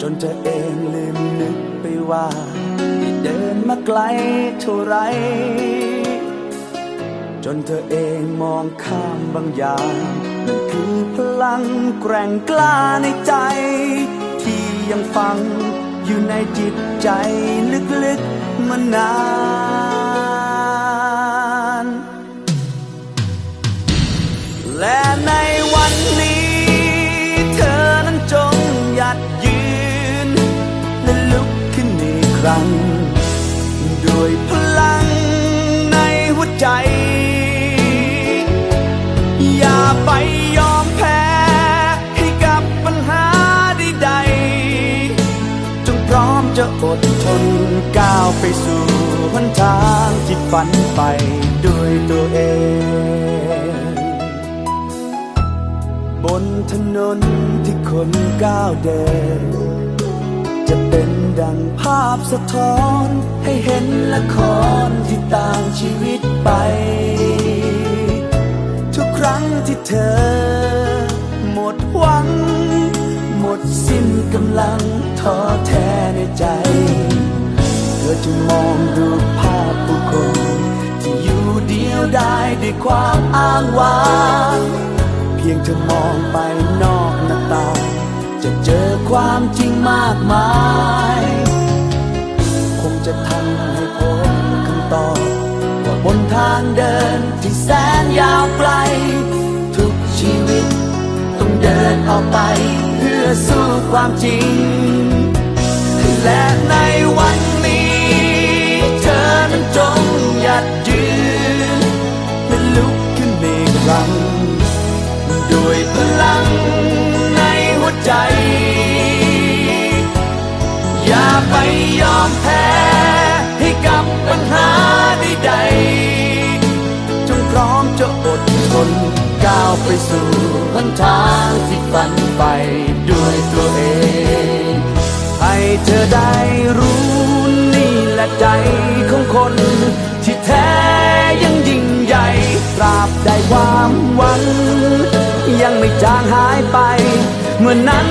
จนเธอเองลืมนึกไปว่าได้เดินมาไกลเท่าไร จนเธอเองมองข้ามบางอย่างนั่นคือพลังแกร่งกล้าในใจ ที่ยังฟังอยู่ในจิตใจลึกๆมานาน จะอดทนก้าวไปสู่หนทางที่ฝันไปด้วยตัวเอง บนถนนที่คนก้าวเดิน จะเป็นดังภาพสะท้อนให้เห็นละครที่ต่างชีวิตไป ทุกครั้งที่เธอ หมดหวัง ดสิ้นกำลังท้อแท้ในใจ เธอจะมองดูภาพผู้คนที่อยู่เดียวได้ด้วยความอ้างว้างเพียงเธอมองไปนอกหน้าตาจะเจอความจริงมากมาย คงจะทำให้พบคำตอบว่าบนทางเดินที่แสนยาวไกล ทุกชีวิตต้องเดินออกไป อสู้ความจริง และในวันนี้ เธอนั้นจงหยัดยืนและลุกขึ้นอีกครั้งด้วยพลังในหัวใจ อย่าไปยอมแพ้ให้กับปัญหาใดๆจงพร้อมจะอดทนก้าวไปสู่หนทางที่ฝันไป ด้วยตัวเอง ให้เธอได้รู้นี่แหละใจของคน ที่แท้ยังยิ่งใหญ่ตราบใดความหวัง ยังไม่จางหายไป เมื่อนั้น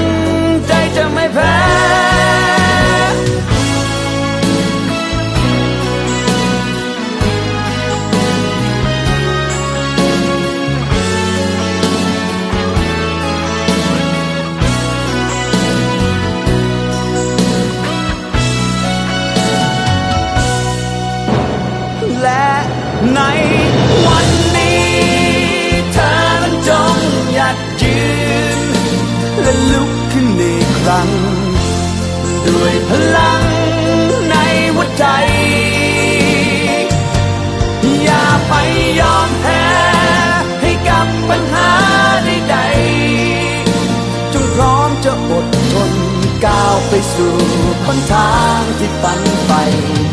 สู่หนทางที่ฝันใฝ่